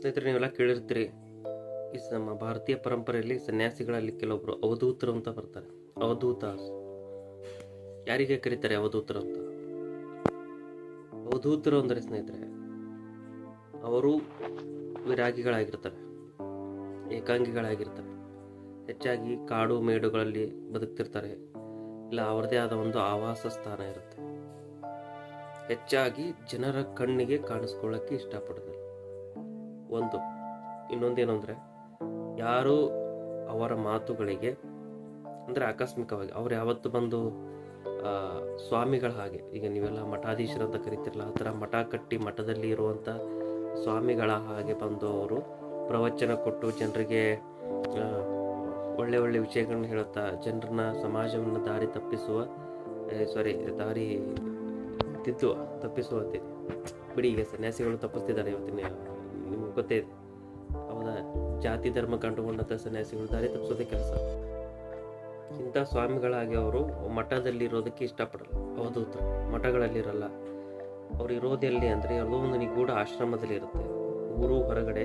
ಸ್ನೇಹಿತರೆ ನೀವೆಲ್ಲ ಕೇಳಿರ್ತೀರಿ. ಈ ನಮ್ಮ ಭಾರತೀಯ ಪರಂಪರೆಯಲ್ಲಿ ಸನ್ಯಾಸಿಗಳಲ್ಲಿ ಕೆಲವೊಬ್ರು ಅವಧೂತರು ಅಂತ ಬರ್ತಾರೆ. ಅವಧೂತ. ಯಾರಿಗೆ ಕರೀತಾರೆ ಅವಧೂತರು ಅಂತ? ಅವಧೂತರು ಅಂದರೆ ಸ್ನೇಹಿತರೆ, ಅವರು ವಿರಾಗಿಗಳಾಗಿರ್ತಾರೆ, ಏಕಾಂಗಿಗಳಾಗಿರ್ತಾರೆ. ಹೆಚ್ಚಾಗಿ ಕಾಡು ಮೇಡುಗಳಲ್ಲಿ ಬದುಕ್ತಿರ್ತಾರೆ. ಇಲ್ಲ, ಅವರದೇ ಆದ ಒಂದು ಆವಾಸ ಸ್ಥಾನ ಇರುತ್ತೆ. ಹೆಚ್ಚಾಗಿ ಜನರ ಕಣ್ಣಿಗೆ ಕಾಣಿಸ್ಕೊಳ್ಳೋಕ್ಕೆ ಇಷ್ಟಪಡೋದಿಲ್ಲ. ಒಂದು. ಇನ್ನೊಂದೇನು ಅಂದರೆ ಯಾರು ಅವರ ಮಾತುಗಳಿಗೆ, ಅಂದರೆ ಆಕಸ್ಮಿಕವಾಗಿ, ಅವ್ರು ಯಾವತ್ತು ಬಂದು ಸ್ವಾಮಿಗಳ ಹಾಗೆ, ಈಗ ನೀವೆಲ್ಲ ಮಠಾಧೀಶರು ಅಂತ ಕರಿತಿರಲ್ಲ, ಆ ಥರ ಮಠ ಕಟ್ಟಿ ಮಠದಲ್ಲಿ ಇರುವಂಥ ಸ್ವಾಮಿಗಳ ಹಾಗೆ ಬಂದು ಅವರು ಪ್ರವಚನ ಕೊಟ್ಟು ಜನರಿಗೆ ಒಳ್ಳೆ ಒಳ್ಳೆ ವಿಷಯಗಳನ್ನ ಹೇಳುತ್ತಾ, ಜನರನ್ನ, ಸಮಾಜವನ್ನು ದಾರಿ ತಪ್ಪಿಸುವ ಸಾರಿ ದಾರಿ ತಿದ್ದುವ, ತಪ್ಪಿಸುವಂತೆ. ಬಿಡಿ, ಈಗ ಸನ್ಯಾಸಿಗಳು ತಪ್ಪಿಸ್ತಿದ್ದಾರೆ ಇವತ್ತಿನ ನಿಮ್ಗೆ ಗೊತ್ತೇ ಇದೆ ಹೌದಾ ಜಾತಿ ಧರ್ಮ ಕಂಡುಕೊಂಡಂಥ ಸನ್ಯಾಸಿಗಳು ದಾರಿ ತಪ್ಪಿಸೋದೇ ಕೆಲಸ. ಇಂಥ ಸ್ವಾಮಿಗಳಾಗಿ ಅವರು ಮಠದಲ್ಲಿ ಇರೋದಕ್ಕೆ ಇಷ್ಟಪಡಲ್ಲ. ಅವಧೂತರು ಮಠಗಳಲ್ಲಿರಲ್ಲ. ಅವ್ರು ಇರೋದೆಲ್ಲಿ ಅಂದರೆ ಯಾವುದೋ ಒಂದು ನಿಗೂಢ ಆಶ್ರಮದಲ್ಲಿ ಇರುತ್ತೆ. ಊರು ಹೊರಗಡೆ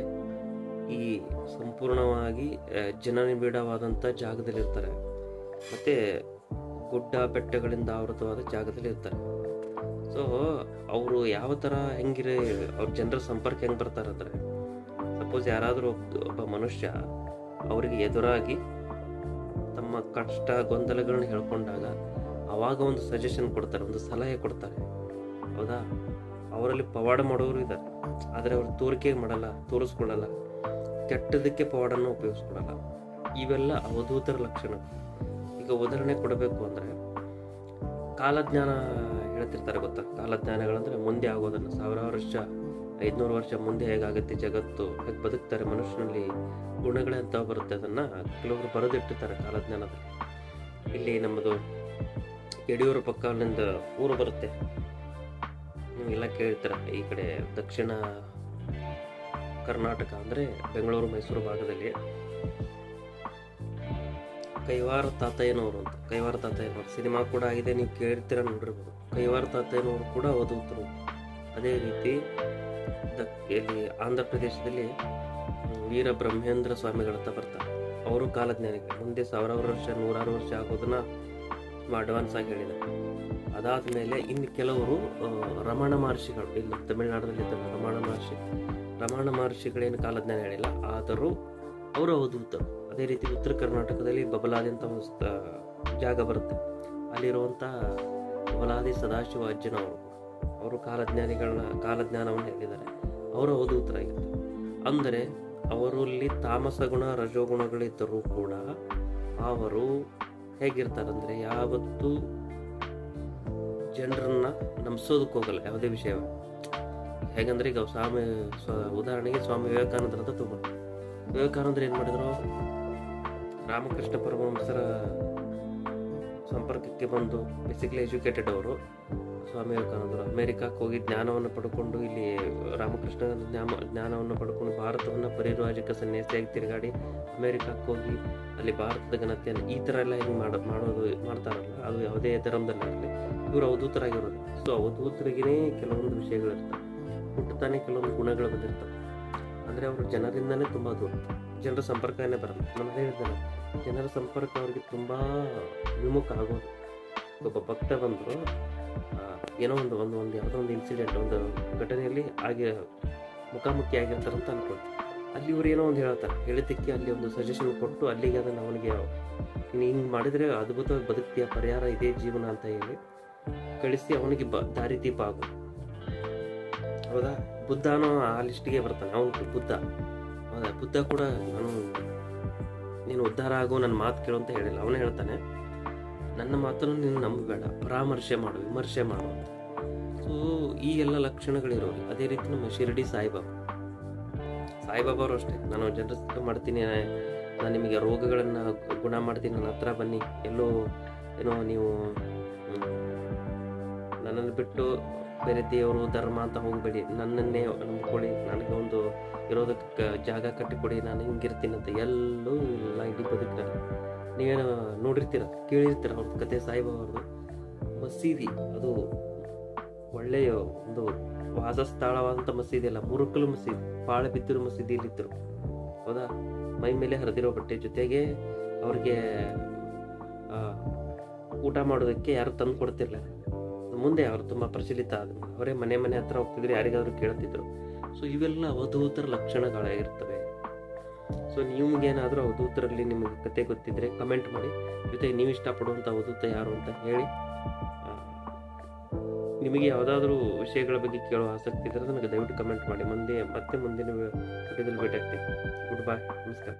ಈ ಸಂಪೂರ್ಣವಾಗಿ ಜನನಿಬಿಡವಾದಂಥ ಜಾಗದಲ್ಲಿರ್ತಾರೆ. ಮತ್ತು ಗುಡ್ಡ ಬೆಟ್ಟಗಳಿಂದ ಆವೃತವಾದ ಜಾಗದಲ್ಲಿ ಇರ್ತಾರೆ ಸೊ ಅವರು ಯಾವ ಥರ ಹೆಂಗಿರ, ಅವ್ರ ಜನರ ಸಂಪರ್ಕ ಹೆಂಗೆ ಬರ್ತಾರೆ ಅಂದರೆ ಸಪೋಸ್ ಯಾರಾದರೂ ಒಬ್ಬ ಮನುಷ್ಯ ಅವರಿಗೆ ಎದುರಾಗಿ ತಮ್ಮ ಕಷ್ಟ ಗೊಂದಲಗಳನ್ನ ಹೇಳ್ಕೊಂಡಾಗ ಅವಾಗ ಒಂದು ಸಜೆಷನ್ ಕೊಡ್ತಾರೆ, ಒಂದು ಸಲಹೆ ಕೊಡ್ತಾರೆ. ಹೌದಾ? ಅವರಲ್ಲಿ ಪವಾಡ ಮಾಡೋರು ಇದ್ದಾರೆ ಆದರೆ ಅವರು ತೋರಿಕೆ ಮಾಡಲ್ಲ ತೋರಿಸ್ಕೊಳ್ಳಲ್ಲ ಕೆಟ್ಟದಕ್ಕೆ ಪವಾಡನ್ನು ಉಪಯೋಗಿಸ್ಕೊಡಲ್ಲ ಇವೆಲ್ಲ ಅವಧೂತರ ಲಕ್ಷಣ. ಈಗ ಉದಾಹರಣೆ ಕೊಡಬೇಕು ಅಂದರೆ, ಕಾಲಜ್ಞಾನ ಹೇಳ್ತಿರ್ತಾರೆ ಗೊತ್ತಾ? ಕಾಲಜ್ಞಾನಗಳಂದ್ರೆ ಮುಂದೆ ಆಗೋದನ್ನು. ಸಾವಿರಾರು ವರ್ಷ, ಐದುನೂರು ವರ್ಷ ಮುಂದೆ ಹೇಗಾಗುತ್ತೆ ಜಗತ್ತು? ಹೇಗೆ ಬದುಕ್ತಾರೆ ಮನುಷ್ಯನಲ್ಲಿ? ಗುಣಗಳೆಂತ ಬರುತ್ತೆ ಅದನ್ನು ಕೆಲವರು ಬರೆದಿಟ್ಟಿರ್ತಾರೆ ಕಾಲಜ್ಞಾನದಲ್ಲಿ. ಇಲ್ಲಿ ನಮ್ಮದು ಯಡಿಯೂರು ಅಲ್ಲಿಂದ ಊರು ಬರುತ್ತೆ. ನೀವೆಲ್ಲ ಕೇಳ್ತಾರ? ಈ ಕಡೆ ದಕ್ಷಿಣ ಕರ್ನಾಟಕ ಅಂದರೆ ಬೆಂಗಳೂರು, ಮೈಸೂರು ಭಾಗದಲ್ಲಿ. ಕೈವಾರ ತಾತಯ್ಯನವರು ಅಂತ. ಕೈವಾರ ತಾತಯ್ಯನವರು. ಸಿನಿಮಾ ಕೂಡ ಆಗಿದೆ, ನೀವು ಕೇಳ್ತೀರಾ ನೋಡಿರ್ಬೋದು. ಕೈವಾರ ತಾತಯ್ಯನವರು ಕೂಡ ಓದುತ್ತರು ಅದೇ ರೀತಿ ಇಲ್ಲಿ ಆಂಧ್ರ ಪ್ರದೇಶದಲ್ಲಿ ವೀರ ಬ್ರಹ್ಮೇಂದ್ರ ಸ್ವಾಮಿಗಳಂತ ಬರ್ತಾರೆ. ಅವರು ಕಾಲಜ್ಞಾನಕ್ಕೆ ಮುಂದೆ ಸಾವಿರಾರು ವರ್ಷ, ನೂರಾರು ವರ್ಷ ಆಗೋದನ್ನ ಅಡ್ವಾನ್ಸ್ ಆಗಿ ಅದಾದ ಮೇಲೆ ಇನ್ನು ಕೆಲವರು ರಮಣ ಮಹರ್ಷಿಗಳು. ಇಲ್ಲಿ ತಮಿಳ್ನಾಡಲ್ಲಿ ಇದ್ದಾರೆ ರಮಣ ಮಹರ್ಷಿ. ರಮಣ ಮಹರ್ಷಿಗಳೇನು ಕಾಲಜ್ಞಾನ ಹೇಳಿಲ್ಲ. ಆದರೂ ಅವರು ಓದುತ್ತರು ಅದೇ ರೀತಿ ಉತ್ತರ ಕರ್ನಾಟಕದಲ್ಲಿ ಬಬಲಾದಿ ಅಂತ ಒಂದು ಜಾಗ ಬರುತ್ತೆ. ಅಲ್ಲಿರುವಂಥ ಬಬಲಾದಿ ಸದಾಶಿವ ಅಜ್ಜನವರು ಅವರು ಕಾಲಜ್ಞಾನಿಗಳನ್ನ, ಕಾಲಜ್ಞಾನವನ್ನು ಹೇಳಿದ್ದಾರೆ. ಅವರು ಆಗಿತ್ತು. ಅಂದರೆ, ಅವರಲ್ಲಿ ತಾಮಸ ಗುಣ ರಜೋಗುಣಗಳಿದ್ದರೂ ಕೂಡ ಅವರು ಹೇಗಿರ್ತಾರಂದರೆ, ಯಾವತ್ತೂ ಜನರನ್ನು ನಂಬಿಸೋದಕ್ಕೆ ಹೋಗಲ್ಲ, ಯಾವುದೇ ವಿಷಯ. ಹೇಗಂದ್ರೆ, ಈಗ ಸ್ವಾಮಿ, ಸ್ವ, ಉದಾಹರಣೆಗೆ ಸ್ವಾಮಿ ವಿವೇಕಾನಂದರ ಅಂತ ತುಂಬ. ವಿವೇಕಾನಂದರು ಏನು ಮಾಡಿದರು? ರಾಮಕೃಷ್ಣ ಪರಮಹಂಸರ ಸಂಪರ್ಕಕ್ಕೆ ಬಂದು ಬೇಸಿಕಲಿ ಎಜುಕೇಟೆಡ್ ಅವರು. ಸ್ವಾಮಿ ವಿವೇಕಾನಂದರು ಅಮೇರಿಕಾಕ್ಕೆ ಹೋಗಿ ಜ್ಞಾನವನ್ನು ಪಡ್ಕೊಂಡು ಇಲ್ಲಿ ರಾಮಕೃಷ್ಣ ಜ್ಞಾನ ಜ್ಞಾನವನ್ನು ಪಡ್ಕೊಂಡು ಭಾರತವನ್ನು ಪರಿರಾಜಕ ಸನ್ಯಾಸಿಯಾಗಿ ತಿರುಗಾಡಿ ಅಮೇರಿಕಾಕ್ಕೆ ಹೋಗಿ ಅಲ್ಲಿ ಭಾರತದ ಘನತೆಯನ್ನು ಈ ಥರ ಎಲ್ಲ ಹಿಂಗೆ ಮಾಡ, ಮಾಡೋದು ಮಾಡ್ತಾರಲ್ಲ, ಅದು ಯಾವುದೇ ಧರ್ಮದಲ್ಲಾಗಲಿ, ಇವರು ಅವಧೂತರಾಗಿರೋದು. ಸೊ ಅವಧೂತರಿಗೇ ಕೆಲವೊಂದು ವಿಷಯಗಳಿರ್ತವೆ ಹುಟ್ಟುತ್ತಾನೆ ಕೆಲವೊಂದು ಗುಣಗಳು ಬಂದಿರ್ತವೆ. ಅಂದರೆ ಅವರು ಜನರಿಂದಲೇ ತುಂಬ ದೂರ. ಜನರ ಸಂಪರ್ಕನೇ ಬರಲ್ಲ. ನಾನು ಹೇಳಿದ್ದೇನೆ ಜನರ ಸಂಪರ್ಕ ಅವರಿಗೆ ತುಂಬ ವಿಮುಖ ಆಗೋದು. ಒಬ್ಬ ಭಕ್ತ ಬಂದರು ಏನೋ ಒಂದು ಒಂದು ಒಂದು ಯಾವುದೋ ಒಂದು ಇನ್ಸಿಡೆಂಟ್ ಒಂದು ಘಟನೆಯಲ್ಲಿ ಆಗಿ ಮುಖಾಮುಖಿ ಅಂತ ಅನ್ಕೊಂಡು ಅಲ್ಲಿ ಇವ್ರು ಏನೋ ಒಂದು ಹೇಳ್ತಾರೆ. ಹೇಳಿದ್ದಕ್ಕೆ ಅಲ್ಲಿ ಒಂದು ಸಜೆಷನ್ ಕೊಟ್ಟು ಅಲ್ಲಿಗೆ ಅದನ್ನು ಅವನಿಗೆ ನೀನು ಹಿಂಗೆ ಮಾಡಿದರೆ ಅದ್ಭುತವಾಗಿ ಬದುಕ್ತೀಯ, ಪರಿಹಾರ ಇದೇ ಜೀವನ ಅಂತ ಹೇಳಿ ಕಳಿಸಿ ಅವನಿಗೆ ಬ ದಾರಿದೀಪ ಆಗು ಹೌದಾ? ಬುದ್ಧನೂ ಆ ಲಿಸ್ಟಿಗೆ ಬರ್ತಾನೆ. ಅವನು ಬುದ್ಧ. ಹೌದಾ? ಬುದ್ಧ ಕೂಡ ನಾನು ನೀನು ಉದ್ಧಾರ ಆಗೋ, ನನ್ನ ಮಾತು ಕೇಳು ಅಂತ ಹೇಳಿಲ್ಲ. ಅವನು ಹೇಳ್ತಾನೆ, ನನ್ನ ಮಾತನ್ನು ನೀನು ನಂಬಬೇಡ, ಪರಾಮರ್ಶೆ ಮಾಡು, ವಿಮರ್ಶೆ ಮಾಡು ಅಂತ. ಸೊ ಈ ಎಲ್ಲ ಲಕ್ಷಣಗಳಿರೋರು, ಅದೇ ರೀತಿ ನಮ್ಮ ಶಿರಡಿ ಸಾಯಿಬಾಬಾ. ಸಾಯಿಬಾಬಾ ಅವರು ಅಷ್ಟೇ, ನಾನು ಜನರ ಮಾಡ್ತೀನಿ, ನಾನು ನಿಮಗೆ ರೋಗಗಳನ್ನು ಗುಣ ಮಾಡ್ತೀನಿ, ನನ್ನ ಹತ್ರ ಬನ್ನಿ, ಎಲ್ಲೋ ಏನೋ ನೀವು ನನ್ನನ್ನು ಬಿಟ್ಟು ಬೇರೆ ದೇವರು, ಧರ್ಮ ಅಂತ ಹೋಗಬೇಡಿ. ನನ್ನನ್ನೇ ನಂಬ್ಕೊಳ್ಳಿ. ನನಗೆ ಒಂದು ಇರೋದಕ್ಕೆ ಜಾಗ ಕಟ್ಟಿಕೊಡಿ. ನಾನು ಹಿಂಗಿರ್ತೀನಿ ಅಂತ ಎಲ್ಲೂ ಇಲ್ಲ. ಇಡೀ ಬದುಕಿನಲ್ಲಿ ನೀವೇನು ನೋಡಿರ್ತೀರ, ಕೇಳಿರ್ತೀರ ಅವ್ರ ಕತೆ ಸಾಯಿಬಾಬಾರ್ದು ಮಸೀದಿ, ಅದು ಒಳ್ಳೆಯ ಒಂದು ವಾಸಸ್ಥಳವಾದಂಥ ಮಸೀದಿ ಅಲ್ಲ, ಮುರುಕಲು ಮಸೀದಿ, ಪಾಳ ಬಿದ್ದಿರೋ ಮಸೀದಿಯಲ್ಲಿದ್ದರು. ಹೌದಾ? ಮೈ ಮೇಲೆ ಹರಿದಿರೋ ಬಟ್ಟೆ ಜೊತೆಗೆ ಅವ್ರಿಗೆ ಊಟ ಮಾಡೋದಕ್ಕೆ ಯಾರು ತಂದು ಕೊಡ್ತಿರ್ಲಿಲ್ಲ. ಮುಂದೆ ಅವರು ತುಂಬ ಪ್ರಚಲಿತ ಆದರು ಅವರೇ ಮನೆ ಮನೆ ಹತ್ರ ಹೋಗ್ತಿದ್ರು ಯಾರಿಗಾದರೂ ಕೇಳ್ತಿದ್ರು. ಸೊ ಇವೆಲ್ಲ ಅವಧೂತರ ಲಕ್ಷಣಗಳಾಗಿರ್ತವೆ. ಸೊ ನಿಮ್ಗೇನಾದರೂ ಅವಧೂತರಲ್ಲಿ ನಿಮಗೆ ಕತೆ ಗೊತ್ತಿದ್ರೆ ಕಮೆಂಟ್ ಮಾಡಿ. ಜೊತೆಗೆ ನೀವು ಇಷ್ಟಪಡುವಂಥ ಅವಧೂತ ಯಾರು ಅಂತ ಹೇಳಿ. ನಿಮಗೆ ಯಾವುದಾದ್ರೂ ವಿಷಯಗಳ ಬಗ್ಗೆ ಕೇಳೋ ಆಸಕ್ತಿ ಇದ್ದರೆ ನನಗೆ ದಯವಿಟ್ಟು ಕಮೆಂಟ್ ಮಾಡಿ. ಮುಂದೆ ಮತ್ತೆ ಮುಂದಿನ ವಿಡಿಯೋದಲ್ಲಿ ಭೇಟಿ ಆಗ್ತೀನಿ ಗುಡ್ ಬಾಯ್ ನಮಸ್ಕಾರ.